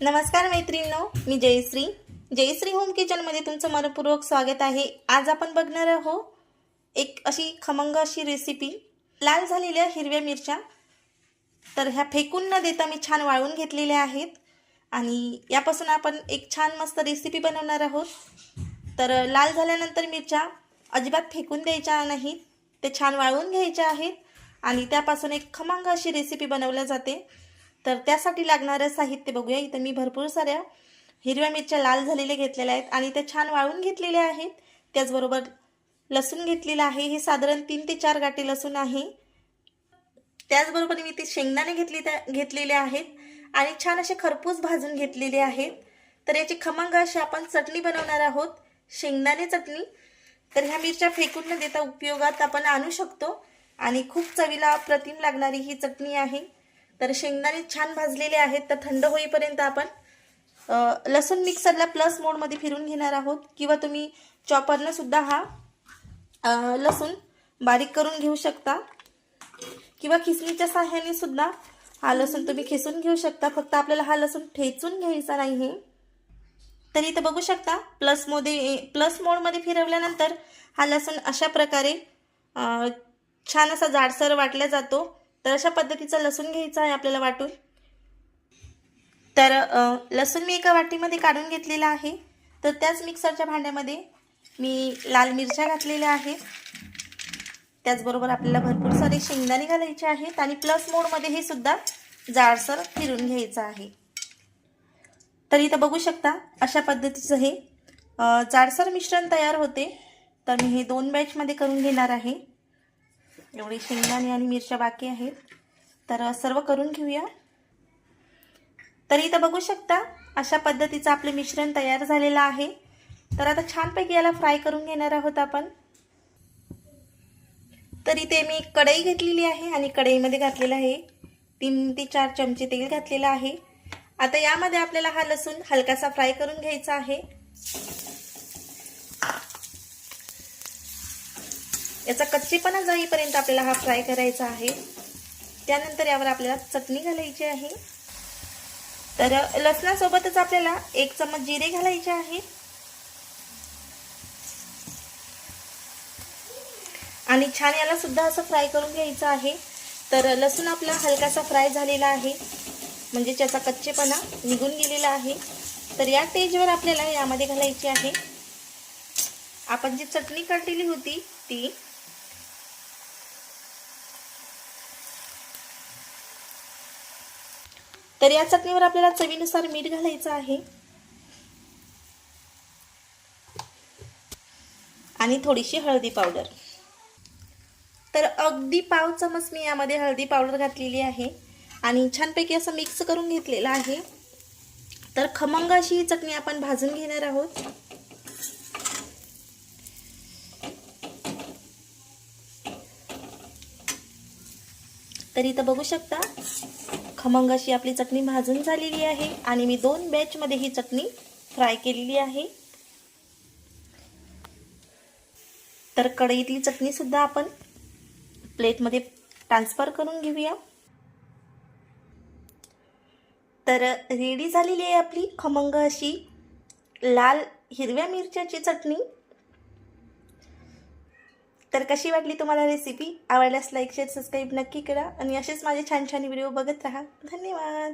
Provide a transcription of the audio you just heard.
नमस्कार मैत्रिणींनो मी जयश्री. जयश्री होम किचनमध्ये तुमचं मनपूर्वक स्वागत आहे. आज आपण बघणार आहोत एक अशी खमंग अशी रेसिपी लाल झालेल्या हिरव्या मिरच्या. तर ह्या फेकून न देता मी छान वाळवून घेतलेल्या आहेत. आणि यापासून आपण एक छान मस्त रेसिपी बनवणार आहोत. तर लाल झाल्यानंतर मिरच्या अजिबात फेकून द्यायच्या नाहीत. ते छान वाळवून घ्यायच्या आहेत. आणि त्यापासून एक खमंग अशी रेसिपी बनवल्या जाते. तर त्यासाठी लागणारं साहित्य बघूया. इथं मी भरपूर साऱ्या हिरव्या मिरच्या लाल झालेल्या घेतलेल्या आहेत आणि त्या छान वाळून घेतलेल्या आहेत. त्याचबरोबर लसूण घेतलेलं आहे. हे साधारण तीन ते चार गाठी लसूण आहे. त्याचबरोबर मी ते शेंगदाणे घेतले घेतलेले आहेत. आणि छान असे खरपूस भाजून घेतलेले आहेत. तर याची खमंग अशी आपण चटणी बनवणार आहोत. शेंगदाणे चटणी. तर ह्या मिरच्या फेकून न देता उपयोगात आपण आणू शकतो. आणि खूप चवीला अप्रतिम लागणारी ही चटणी आहे. तर शेंगदाणे छान भाजलेले आहेत तर थंड होईपर्यंत आपण लसूण मिक्सरला प्लस मोडमध्ये फिरून घेणार आहोत. किंवा तुम्ही चॉपरनं सुद्धा हा लसूण बारीक करून घेऊ शकता. किंवा खिसणीच्या साह्याने सुद्धा हा लसूण तुम्ही खिसून घेऊ शकता. फक्त आपल्याला हा लसूण ठेचून घ्यायचा नाही आहे तर इथं बघू शकता प्लस मोडे प्लस मोडमध्ये फिरवल्यानंतर हा लसूण अशा प्रकारे छान असा जाडसर वाटला जातो. तर अशा पद्धतीचा लसूण घ्यायचा आहे आपल्याला वाटून. तर लसूण मी एका वाटीमध्ये काढून घेतलेला आहे. तर त्याच मिक्सरच्या भांड्यामध्ये मी लाल मिरच्या घातलेल्या आहेत. त्याचबरोबर आपल्याला भरपूर सारे शेंगदाणे घालायचे आहेत आणि प्लस मोडमध्ये हे सुद्धा जाडसर फिरून घ्यायचं आहे. तर इथं बघू शकता अशा पद्धतीचं हे जाडसर मिश्रण तयार होते. तर मी हे दोन बॅचमध्ये करून घेणार आहे. एवढे शेंगदाणे आणि मिरच्या बाकी आहेत. तर सर्व करून घेऊया. तर इथं बघू शकता अशा पद्धतीचं आपलं मिश्रण तयार झालेलं आहे. तर आता छानपैकी याला फ्राय करून घेणार आहोत आपण. तर इथे मी कढई घेतलेली आहे आणि कढईमध्ये घातलेलं आहे. तीन ते चार चमचे तेल घातलेलं आहे. आता यामध्ये आपल्याला हा लसूण हलकासा फ्राय करून घ्यायचा आहे. याचा कच्चेपणा जाईपर्यंत आपल्याला हा फ्राय करायचा आहे. त्यानंतर यावर आपल्याला चटणी घालायची आहे. तर लसणासोबतच आपल्याला एक चमच जिरे घालायचे आहे. आणि छान याला सुद्धा असं फ्राय करून घ्यायचं आहे. तर लसूण आपला हलकासा फ्राय झालेला आहे. म्हणजे त्याचा कच्चेपणा निघून गेलेला आहे. तर या स्टेजवर आपल्याला यामध्ये घालायची आहे. आपण जी चटणी काढलेली होती ती तर या चटणीवर आपल्याला चवीनुसार मीठ घालायचं आहे. आणि थोडीशी हळदी पावडर. तर अगदी पाव चमच मी यामध्ये हळदी पावडर घातलेली आहे. आणि छानपैकी असं मिक्स करून घेतलेलं आहे. तर खमंग अशी ही चटणी आपण भाजून घेणार आहोत. तर इथं बघू शकता खमंग अशी आपली चटणी भाजून झालेली आहे. आणि मी दोन बॅचमध्ये ही चटणी फ्राय केलेली आहे. तर कढईतली चटणीसुद्धा आपण प्लेटमध्ये ट्रान्सफर करून घेऊया. तर रेडी झालेली आहे आपली खमंग अशी. लाल हिरव्या मिरच्याची चटणी. तर कशी वाटली तुम्हाला रेसिपी आवडल्यास लाईक शेअर सबस्क्राईब नक्की करा. आणि असेच माझे छान छान व्हिडिओ बघत राहा. धन्यवाद.